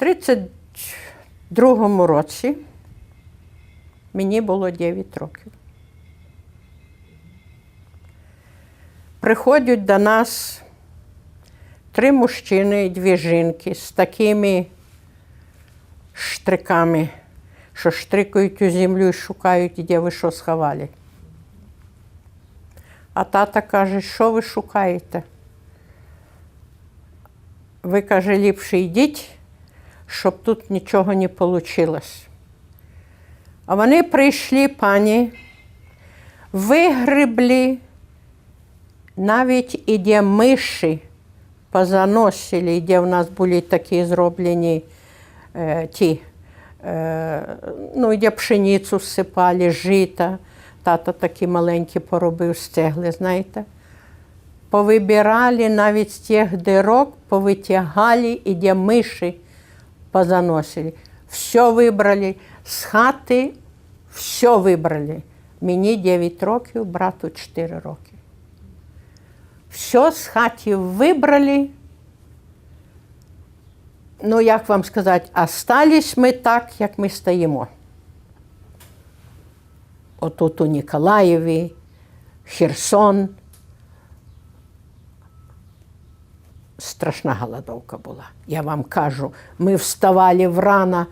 32-му році мені було 9 років. Приходять до нас три мужчини і дві жінки з такими штриками, що штрикають у землю і шукають, де ви що сховали. А тата каже, що ви шукаєте? Ви, каже, ліпше йдіть, щоб тут нічого не вийшло. А вони прийшли, пані, вигребли навіть і миші позаносили, де в нас були такі зроблені е, ті, е, ну, де пшеницю всипали, жита. Тато такі маленькі поробив з цегли, знаєте. Повибирали навіть з тих дирок, повитягали і де миші позаносили. Все вибрали, з хати все вибрали. Мені 9 років, брату 4 роки. Все з хаті вибрали. Ну, як вам сказати, остались ми так, як ми стоїмо. Отут у Ніколаєві, Херсон. Страшна голодовка була. Я вам кажу, ми вставали врано.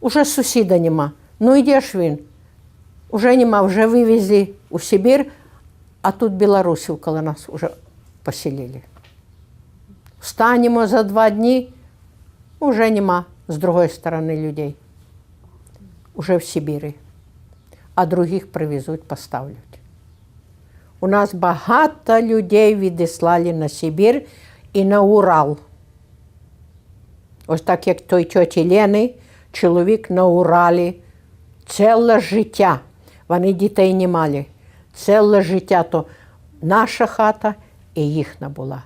Уже сусіда нема. Ну іде ж він. Уже нема, вже вивезли у Сибір, а тут білорусів коло нас вже поселили. Встанемо за два дні, уже нема з другої сторони людей. Уже в Сибірі. А других привезуть, поставлять. У нас багато людей відіслали на Сибір і на Урал. Ось так, як той тьоті Лени, чоловік на Уралі. Ціле життя. Вони дітей не мали. Ціле життя то наша хата і їхня була.